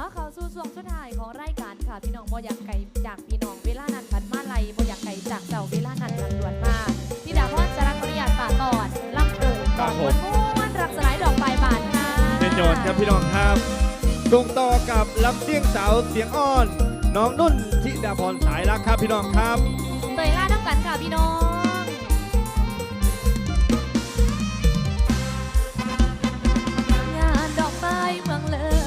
เอาเข้าสู่ช่วงสุดท้ายของรายการค่ะ พี่น้องบ่อยากไกลจากพี่น้องเวลานั้นพันมาไลยบ่อยากไกลจากเจ้าเวลานั้นพันด่วนมาพี่ดาพรจะรักขออนุญาตฝากตอนล่ำเอ่ยคตรัอบนผมวนม้วนรักสลายดอกปลายบานค่ะในโจทย์ครับพี่น้องครับตรงต่อกับลำเสียงสาวเสียงอ่อน น้องนุ่นธิดาพรสายรักครับพี่น้องครับเตยล่าน้ำกันค่ะพี่น้องงานดอกไม้เมืองเลย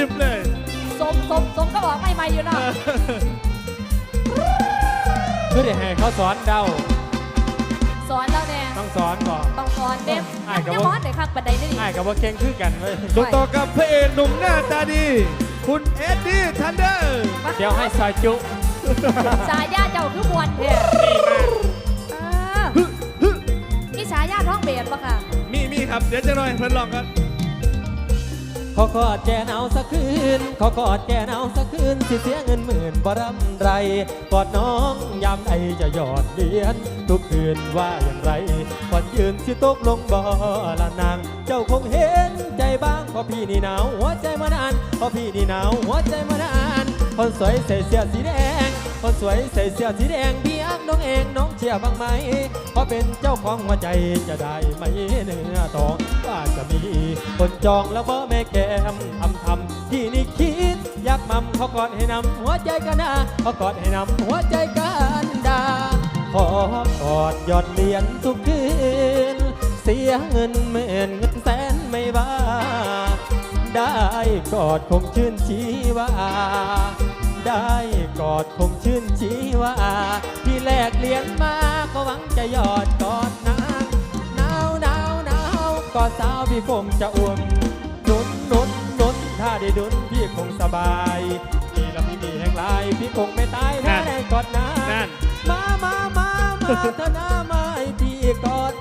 ชิบชิบเลยสมสมสมก็บอกไม่ไม่อยู่เนาะเพื่อให้เขาสอนเดาสอนแล้วแน่ต้องสอนก่อนต้องสอนเด็มอ้ายก็ยังบ่บอสเด็กข้างบันไดนี่ดิง่ายกับว่าเก่งคือกันเว้ยตรงต่อกับพระเอกหนุ่มหน้าตาดี คุณเอ็ดดี้ทันเดอร์เดี๋ยวให้ซอยจุฉายาเจ้าคือมวนเท่เออนี่ฉายาท้องเบียดปะค่ะมีมีครับเดี๋ยวจะหน่อยเพิ่นลองกัน ขอกอดแกหนาวสักคืน ขอกอดแกหนาวสักคืนสิเสียเงินหมื่นบ่รำไร กอดน้องยามใดจะหยอดเหรียญทุกคืนว่าอย่างไรวันยืนสิตกลงบ่อละนาง เจ้าคงเห็นใจบ้างเพราะพี่นี่หนาวหัวใจมานานเพราะพี่นี่หนาวหัวใจมานาน คนสวยใส่เสื้อสีแดง คนสวยใส่เสื้อสีแดง น้องเองน้องเชียร์บ้างไหมเพราะเป็นเจ้าของหัวใจจะได้ไหมเนื้อทองว่าจะมีคนจองแล้วบ่แม่แก้มทำทำที่นี่คิดอยากมั่มเขากอดให้นำหัวใจกันนาเขากอดให้นำหัวใจกันดาขอกอดหยอดเหรียญทุกคืนเสียเงินหมื่นเงินแสนไม่บ้าได้กอดคงชื่นชีวา ได้กอดคงชื่นชีวาที่แลกเหรียญมาก็หวังจะยอดกอดนางหนาวหนาวหนาวกอดสาวพี่คงจะอุ่นนุนนุนนุนถ้าได้ดุนพี่คงสบายพี่ละพี่มีแห่งลายพี่คงไม่ตายถ้าได้กอดนางมามามามาเธอหน้ามาให้พี่กอด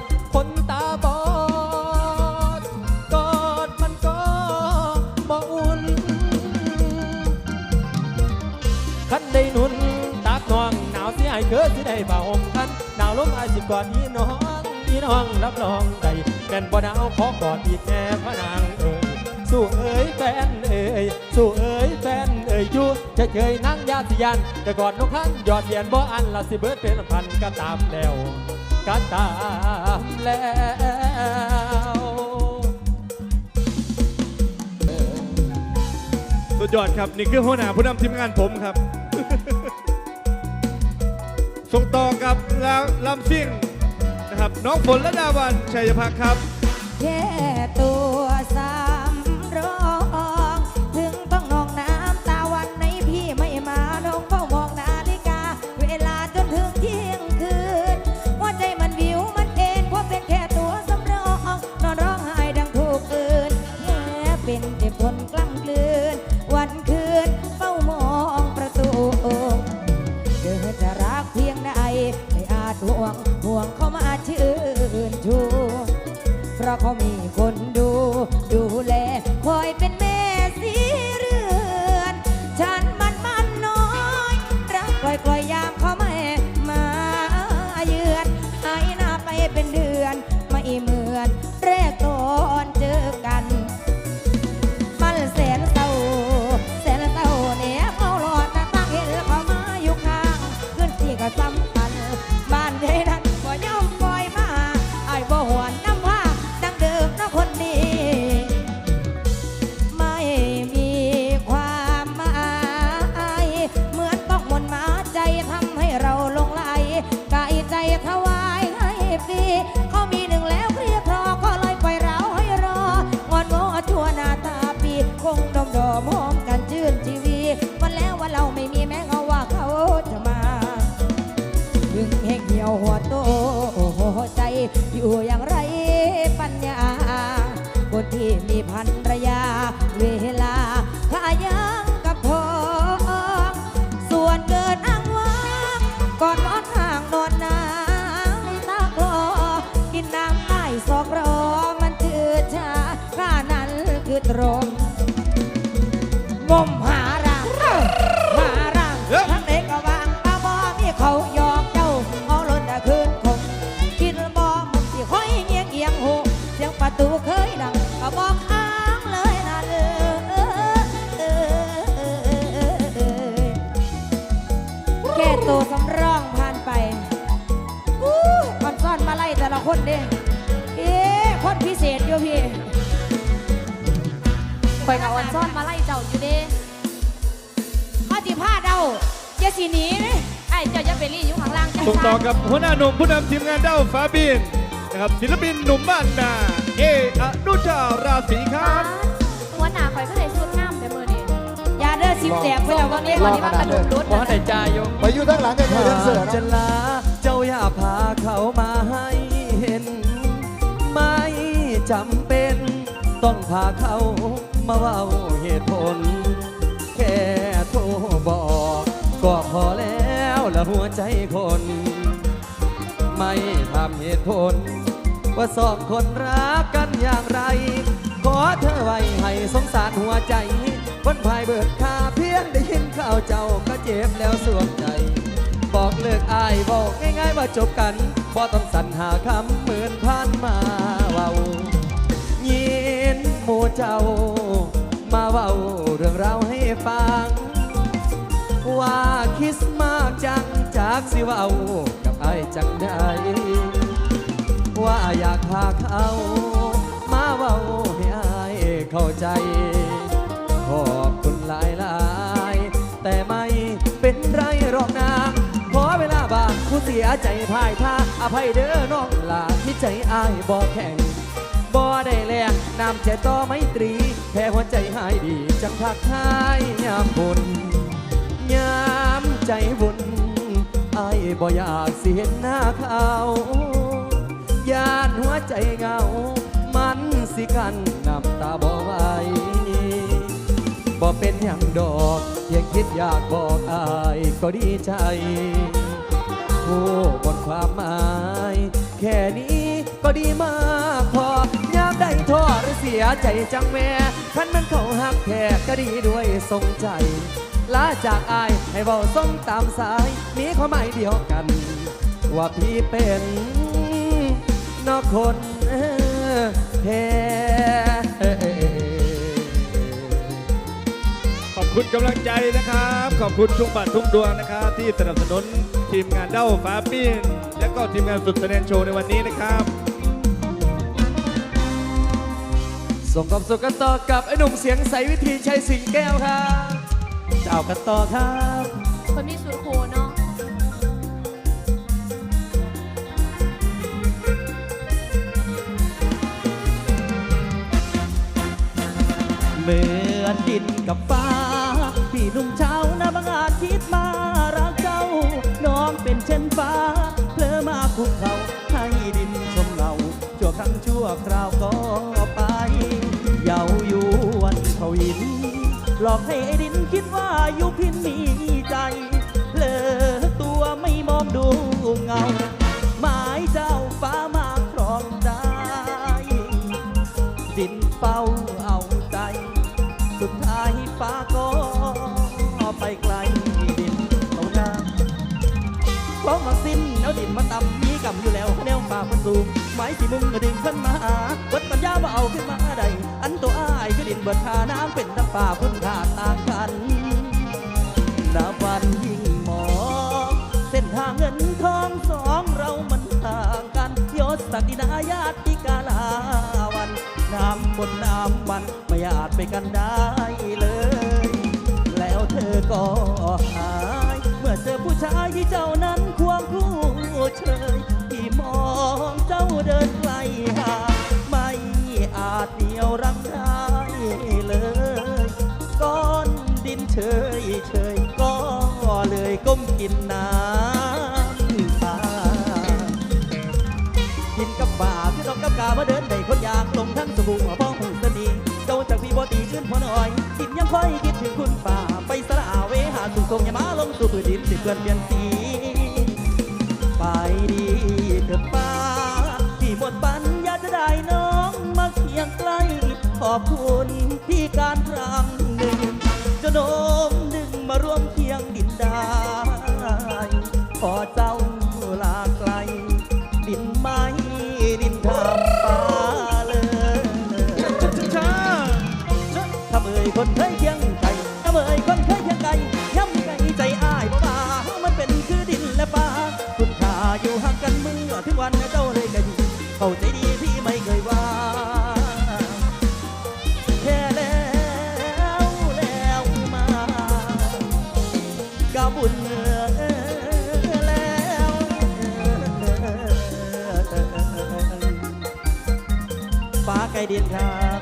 าวสิไอายเกิดสิได้บ่าห่น้องอีน้องรับรองได้แม่นบ่หนาวขอกอดอีกแน่พระนางเอ่ยสู้เอ๋ยแฟนเอ่ยสู้เอ๋ยแฟนเอ่ยอยู่จะเคยนั่งยาสิยันแต่กอดนกขันยอดเยียนบ่อันละสิเบิดเป็นพันก็ตามแล้วก็ตามแล้วสุดยอดครับ นี่คือหัวหน้าผู้นำทีมงานผมครับ ส่งต่อกับลำซิ่งนะครับ น้องฝนและดาวันชัยพักครับแค่ตั ก็ซ้ำ อยู่เด้มาสิพาเดาอย่าสิหนีนะไอ้เจ้าอย่าไปรีอยู่ข้างล่างจ้าส่งต่อกับหัวหน้าหนุ่มผู้นำทีมงานเด้าฟ้าบินนะครับศิลปินหนุ่มบ้านนาเออนุชาราศีครับหัวหน้าคอยก็เลยชุดงามแต่มือนี่อย่าเด้อสิบแตกไปแล้ววันนี้วันนี้มันกระดุมรุดบ่ได้จ่ายอยู่ไปอยู่ทั้งหลังกันคือแดนเซอร์จะนะลาเจ้าอย่าพาเขามาให้เห็น ไม่จำเป็นต้องพาเขา มาเว้าเหตุผล แค่โทรบอกก็พอแล้วละหัวใจคน ไม่ทำเหตุผล ว่าสองคนรักกันอย่างไร ขอเธอไว้ให้สงสารหัวใจคนภายเบิดคาเพียงได้ยินข่าวเจ้าก็เจ็บแล้วสวงใจ บอกเลิกอายบอกง่ายๆว่าจบกันบ่ต้องสรรหาคำเหมือนผ่านมาเว้ายิน มูเจ้า มาเว้าเรื่องราวให้ฟัง ว่าคิดมากจังจากสิเว้ากับไอ้จังได้ว่าอยากพาเขามาเว้าให้อายเข้าใจ ขอบคุณหลายหลายแต่ไม่เป็นไรหรอกนางขอเวลาบางผู้เสียใจพ่ายท่าอภัยเด้อน้องลาที่ใจอายบ่แข็ง กน้ำใจต่อไมตรีแค่หัวใจหายดี จังทักทายยามบุญยามใจบุญไอ้บ่อยากสิเห็นหน้าเขายานหัวใจเงา มันสิกันน้ำตาบ่ไหวบ่เป็นอย่างดอกเพียงคิดอยากบอกอายก็ดีใจโอ้บนความหมาย แค่นี้ก็ดีมากพอยามได้ ทอหรือเสียใจจังแม่คันมันเขาหักแค่ก็ดีด้วยทรงใจลาจากอายให้เบาส่งตามสายมีความหมายเดียวกัน ว่าพี่เป็นนอกคนแท้ขอบคุณกำลังใจนะครับ ขอบคุณทุกบัตรทุกดวงนะครับ ที่สนับสนุนทีมงานเด้าฟ้าปิ้นและก็ทีมงานสุดแสดงโชว์ในวันนี้นะครับ ส่งความสุขกันต่อกับไอ้หนุ่มเสียงใสวิธีชัยสิงแก้วครับเจ้ากันต่อครับคนมีสูตรโคเนาะเหมือนดินกับฟ้า พี่หนุ่มเช้านะบังอาจคิดมารักเจ้า น้องเป็นเช่นฟ้าเพลอมาคุกเขาให้ดินชมเราชั่วครั้งชั่วคราว หลอกให้ไอ้ดินคิดว่าอยู่พินมีใจเลอตัวไม่มองดูเงา หมายเจ้าฟ้ามาครองใจ ดินเฝ้าเอาใจ สุดท้ายฟ้าก็ไปไกลดินเอาหน้าพร้อมวัคซีนแล้วดินมาต่ำมีกำอยู่แล้วแนวฟ้ามันสูงไม้สีมุงก็ดึงขึ้นมาวัดปัญญาว่าเอาขึ้นมาได้อันตัวอ้ายคือดินเบิดค่าน้ำเป็น น้ำฟ้าคุณค่าต่างกันนับวันยิ่งมองเส้นทางเงินทองสองเรามันต่างกันยศศักดินาญาติกาลาวัน น้ำบนน้ำวันไม่อาจไปกันได้ ยเฉยก็เลยก้มกินน้ำตา กินกับป่าพี่ต้องกับกามาเดินได้คนอยากลงทั้งสบู่พ่อหุ่นสนีเจ้าจากพี่บอตีขึ้นพอหน่อย กินยังค่อยคิดถึงคุณป่า ไปสละอาเวหาสุงทรงอย่ามาลงสู่ผืนดินสิเพื่อนเปลี่ยนสี ไปดีเถิดป้าที่หมดปัญญาจะได้น้องมาเคียงใกล้ขอบคุณที่การครั้ง ม กลดินครับ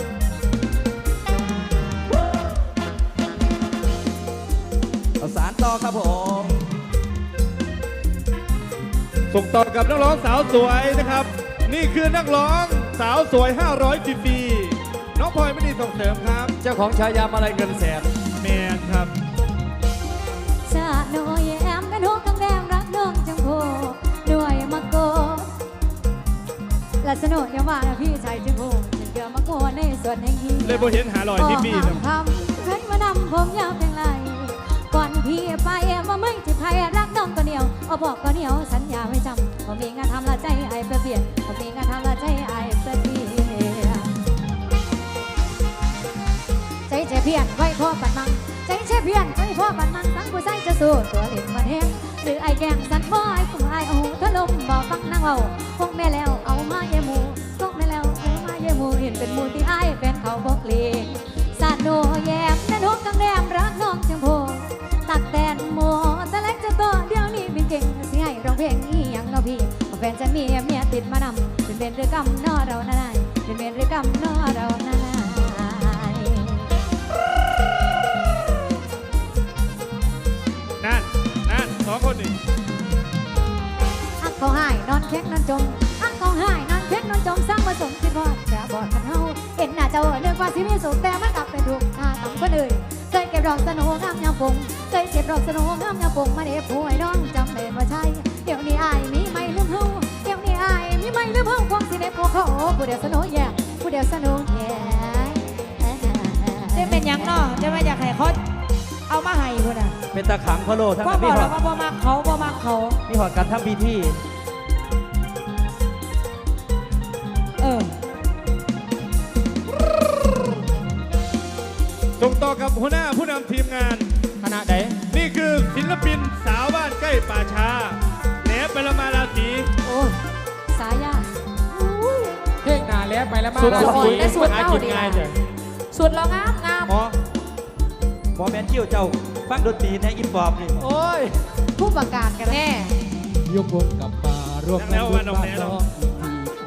เอาสารต่อครับผม ส่งต่อกับนักร้องสาวสวยนะครับ นี่คือนักร้องสาวสวย 500ปีปีน้องพลอยไม่ได้ส่งเสริมครับเจ้าของฉายามาลัยเงินแสนแมนครับชาโนยแอมเป็นหัวกังแดงรักน้องจังโพด้วยมะโกและสนุกยังว่านะพี่ชายจัง เลยโบเห็นหาลอยที่ปีห้านะมทำใครมานำผมยาวเพียงไรก่อนพี่ไปว่ามึงจะใครรักน้องก็เหนียวเอาบอกก็เหนียวสัญญาไม่จำผมมีงานทำละใจไอ้เปลี่ยนผมมีงานทำละใจไอ้เปลี่ยนใจเจเพียนไว้พ่อปันมังใจเชเพียนไว้พ่อปันมังทั้งผู้ใจจะสู้ตัวเล่นมันแห้งหรือไอ้แกงสันบ่ไอ้กุ้งไอ้โอ้ทะลมบอกฟังนางเอาคงแม่แล้วเอามาเยหมูคงแม่ ห็นเป็นมูที่ไอ้เป็นเขาบอกเลงสาดโนแยมนั่นหกกังแรมรักน้องจังโพตักแตนโมตะเล็กจะโตเดี๋ยวนี้เป็นเก่งสิให้ร้องเพลงนี้ยังเนาะพี่แฟนจะมีเมียติดมานำเป็นเบนเรือกำนอเรานา วงมาเด็บหวยน้องจำเป็นว่าใช่เดี๋ยวนี้อายมีไม่ลืมหูเดี๋ยวนี้อายมีไม่ลืมหูควางสิเด็บหัวเขาผู้เดียวสนุกแย่ผู้เดียวสนุกแย่จะเป็นยังนอจะไม่อยากให้เขาเอามาให้คนอะเป็นตาขังพะโลทั้งพี่อบอกแล้ว่าพ่อมาเขาพ่อมาเขามีหอดกันทำพิที่เออส่งต่อกับหัวหน้าผู้นำทีมงาน ศิลปินสาวบ้านใกล้ป่าช้าแหนปรมาราศี โอ้ยสายาเพลงหนาแล้วไปแล้วมาสุดรายอดศีและสุดหาเต้ากินดีง่ายนะเถอะสุดเรางามงามหมอหมอแมนคิวเจ้า ฟังดนตรีในอินบอบนี่โอ้ย ผู้ประกาศกันแน่ ยกวงกลับมารวมแล้ววันออกแหนแล้ว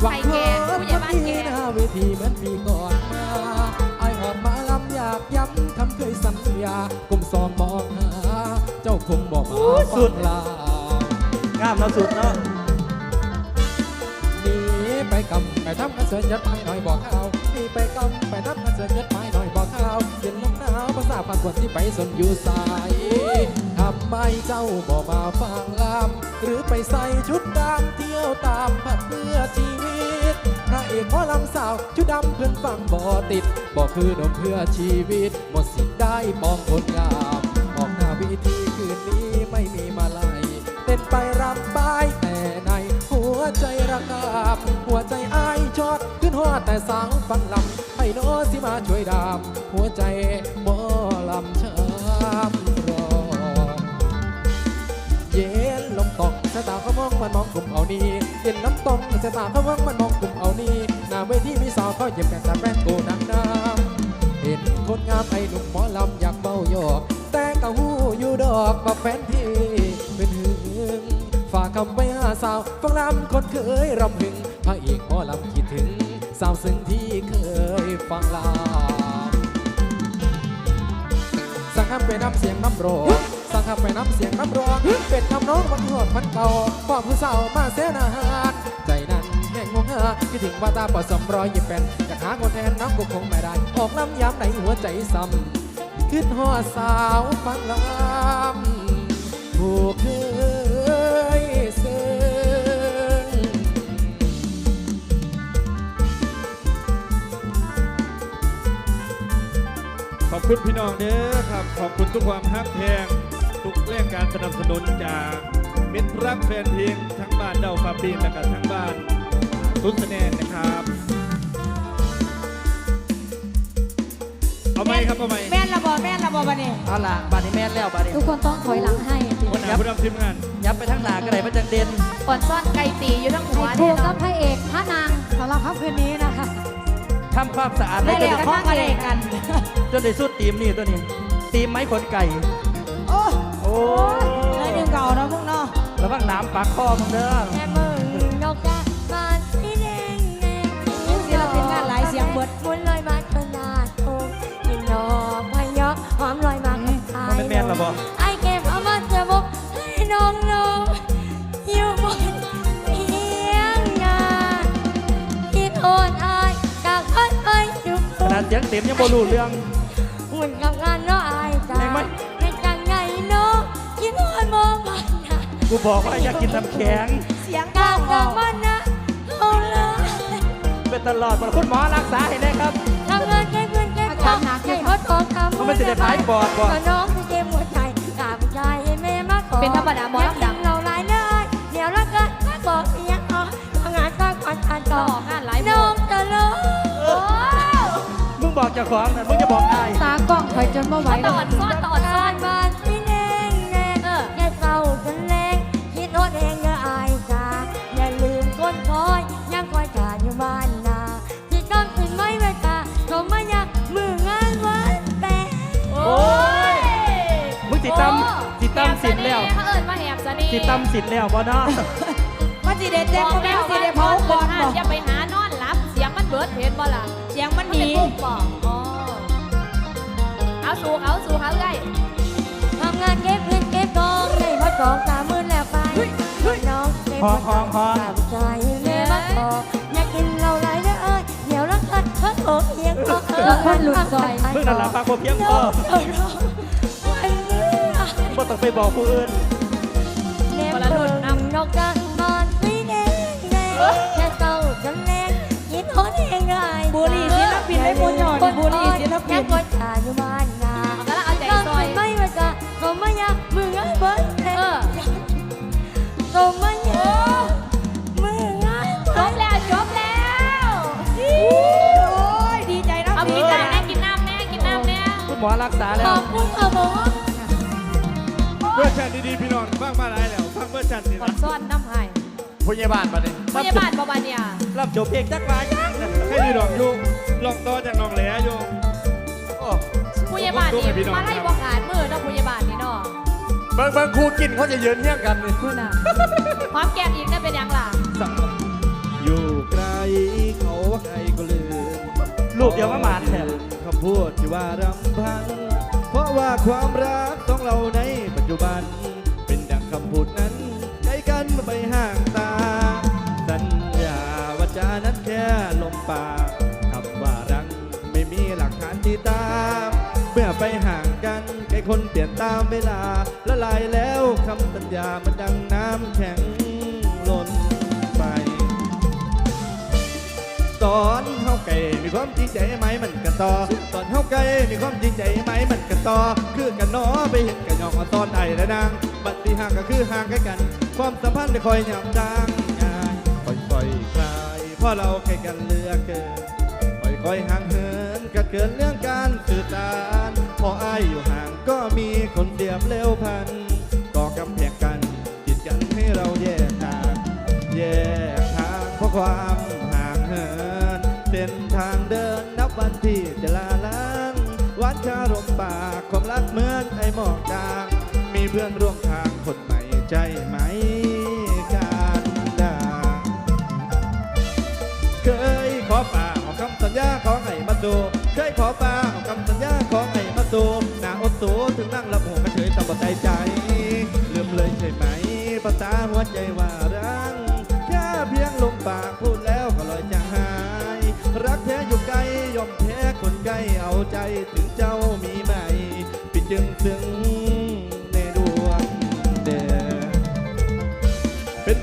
ใครแก่ผู้ใหญ่บ้านแก่หน้าเวทีเหมือนปีก่อนมาไอหอดมาลำอยากย้ำคำเคยสัญญากลมซองมองหาเจ้า คงบอกมาฟังลางามเนาะสุดเนาะหนีไปกำไปทำกันเสือยัดไม้หน่อยบอกเขาหนีไปกำไปทำกันเสือยัดไม้หน่อยบอกเขาเย็นลมหนาวภาษาพันกว่าที่ไปสนอยู่สายทำไมเจ้าบอกมาฟังลำหรือไปใส่ชุดดำเที่ยวตามผัดเพื่อชีวิตพระเอกหมอลำสาวชุดดำเพื่อนฟังบ่ติดบอกคือดมเพื่อชีวิต หมดสิทธิ์ได้มองคนงามออกหน้าวิธี ใจระกำหัวใจอายชอดขึ้นหัวแต่สาวฟังลำให้โนสิมาช่วยดามหัวใจหมอลำช้ำรอเย็นลมตกสายตาเขามองมันมองกลุ่มเอานี้เย็นน้ำตกสายตาเขามองมันมองกลุ่มเอานี้หน้าเวทีมีสาวเขาเหย็บแกนตาแป้นโกนังน้ำเห็นคนงามไอ้หนุ่มหมอลำอยากเบ้าหยอกแต่กะหูอยู่ดอกมาแฟนที่ากคำไว้หาสาวฟังลำคนเคยรำพึงพระเอกหมอลำคิดถึง สาวซึ้งที่เคยฟังลำสังคำไปน้ำเสียงน้ำร้องสังคำไปน้ำเสียงน้ำร้องเป็นคำน้องมันหอดมันเก่าพ่อผู้สาวมาเสนาหารใจนั้นแห่งงงหาคิดถึงว่าตาปอสมรอยยิ้มเป็นอยากหาคนแทนน้ำก็คงไม่ได้ออกน้ำย้ำในหัวใจซ้ำขึ้นหอสาวฟังลำ คุณพี่น้องเด้อครับ ขอบคุณทุกความฮักแพงทุกแรงการสนับสนุนจากมิตรรักแฟนเพลงทั้งบ้านเดาฟาปีนและก็ทั้งบ้านทุกคะแนนนะครับ เอาไหมครับเอาไหมแม่นละบอแม่นละบอบันนี้เอาล่ะบาดนี้แม่นแล้วบาดนี้ทุกคนต้องถอยหลังให้หัวหน้าผู้นำทีมงานยับไปทั้งหนาก็ได้พระจังเด่นก่อนซ่อนไก่ตีอยู่ทั้งหัวถูเนี่ยกกัเนาะบพระเอกพระนางสำหรับค่ำคืนนี้นะคะ ทำความสะอาดได้ได้จแล้นวข้องกันเองกัน จนได้สุดตีมนี่ตัวนี้ตีมไม้ขนไก่ โอ้โอ้ได้ดึงเก่าเนาะพวกเนาะระวังน้ำปากคอมึงเด้อแม่มึงนกกาบานสีแดงแดงศิลปินงานหลายเสียงเบิดมุนลอยมาขนาดโอ้ยินดอกพยอกหอมลอยมากับทามันยเป็นแม่นหรอบ่ สียงเต็มยังบ่รู้เรื่อง หุ่นกับงานเนาะอายจ้าแม่งไหมให้จังไงเนาะคิดโอนมองมันนะกูบอกว่าอยากกินน้ำแข็ง เสียงกกลาลางงอกัอบกมันนะเอาละเป็นตลอดบ่คุณหมอรักษาให้ได้ครับ ทำเงินแค่เงินแค่ทองให้พอทองทำมันไม่สิได้หายปอดบ่ ก็น้องที่เจ็บหัวใจกราบใจให้แม่มาขอเป็นธรรมดาหมอลำ มึงบอกเจ้าของนะมึงจะบอกอายตากล้องคอยจนเมื่อไหวตอนซ้อนตอนซ้อนบ้านพี่แดงแดงแค่เศร้าจนแรงคิดโทษเองก็อายจาอย่าลืมก้นคอยยังคอยจ่าอยู่บ้านนาที่ต้องถึงไม่เวตาเขาไม่อยากมืองานวันแต่โอ้ยมึงสิตำสิตำสินแล้วเขาเอิญมาแหบซะนี่สิตำสินแล้วบ่เนาะว่าจีเด็ดเต้นบอก็กแม่แล้วจีว่าเด็ดพเผาอก่อนนบอกอย่าไปหานอนหลับเสียงมันเบิดเห็นบ่ล่ะ เอาสู่เขาเลยทำงานเก็บเงินเก็บทองในพอสองสามหมื่นแล้วไปน้องเก็บห้องห้องห้องตามใจแม่มาขออยากกินเหล้าไหลเด้อเอ้ยเดี๋ยวรักกันเพิ่งโอเพียงก็เออคนหลุดซอยมึงนั่นล่ะปากบ่เพียงพอบ่ต้องไปบอกผู้อื่นเนมเบิ่งนกกาบานสีแดงแดงแค่เศร้าจนแรงคิดโทษเองได้บุหรี่ศิลปินไม่พูดหย่อนบุหรี่ศิลปิยัน หมอรักษาขแล้วอบคุณค่ะหมอเวอร์ชันดีๆพี่น้องฟังมาหลายแล้วฟังเวอร์ชันนี่กนะดซ่อนน้ำให้ผู้ใหญ่บ้านมาเนี่ยพยาบาลประมาณเนี่ยรับจบเพลงจักรวาลยังให้ดีดอกอยู่ลองต่อจากน้องแหล่อยู่ โอ้พยาบาลนี่มาไล่บอกขาดมือเนาะพยาบาลนี่เนาะเบิ่งเบิ่งครูกินเขาจะยืนเที่ยงกันนี่คุณน่ะพร้อมแก้มอีกได้เป็นยังล่ะอยู่ไกลเขาว่าไกลก็ลืมลูกเดียวมาหมานแถมคำ พูดที่ว่ารำพัน เพราะว่าความรักของเราในปัจจุบัน เป็นดังคำพูดนั้นใกล้กันไปห่างตา สัญญาวาจานั้นแค่ลมปากคำว่ารักไม่มีหลักฐานที่ตาม เมื่อไปห่างกันใครคนเปลี่ยนตามเวลาละลายแล้วคำสัญญามันดังน้ำแข็ง ตอนเฮาไก่มีความจริงใจไหมมันกันต่อตอนเฮาไก่มีความจริงใจไหมมันกันต่อคือกันเนอไปเห็นกันยองตอนไอ้และนางบัดที่ห่างก็คือห่างกัน ความสัมพันธ์ได้คอยหยาบจางง่ายค่อยๆคลายเพราะเราใกล้กันเลือกเกินค่อยๆห่างเหินกัดเกินเรื่องการสื่อสารพออายอยู่ห่างก็มีคนเดียบเร็วพัน เพื่อนร่วมทางคนใหม่ใจไหมการดาเคยขอป่าของคำสัญญาของไอ้มาดูเคยขอป่าของคำสัญญาของไอ้มาดูหน้าอดสูถึงนั่งรับหัวกระเฉยตบใจใจลืมเลยใช่ไหมภาษาหัวใจว่ารังแค่เพียงลมปากพูดแล้วก็ลอยจางหาย รักแท้อยู่ไกลยอมแพ้คนใกล้เอาใจถึงเจ้ามีไหมปิดจึงถึง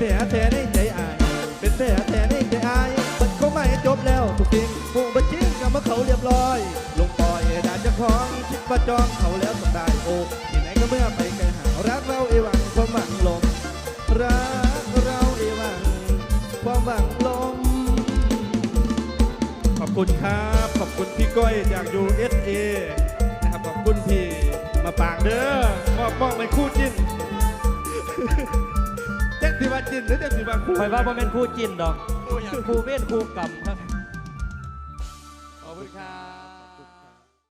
แผลแท้ในใจอาย เป็นแผลแท้ในใจอาย มันเขาไม่จบแล้วทุกสิ่งผู้บัญชิงกับมาเขาเรียบร้อย ลงปล่อยด่าเจ้าของคิดว่าจองเขาแล้วสบายโอ้ที่ไหนก็เมื่อไปไกลหารักเราเอวังความหวังลมรักเราเอวังความหวังลมขอบคุณครับ ขอบคุณพี่ก้อยจาก USA นะครับขอบคุณพี่มาปางเด้อมอบมอบไปคู่จิ้น เจ็ดสิบาจินหรือเจ็ดสิบาคู่ คอยว่าบ่แม่นคู่จินดอก คู่เว้นคู่กรรมครับ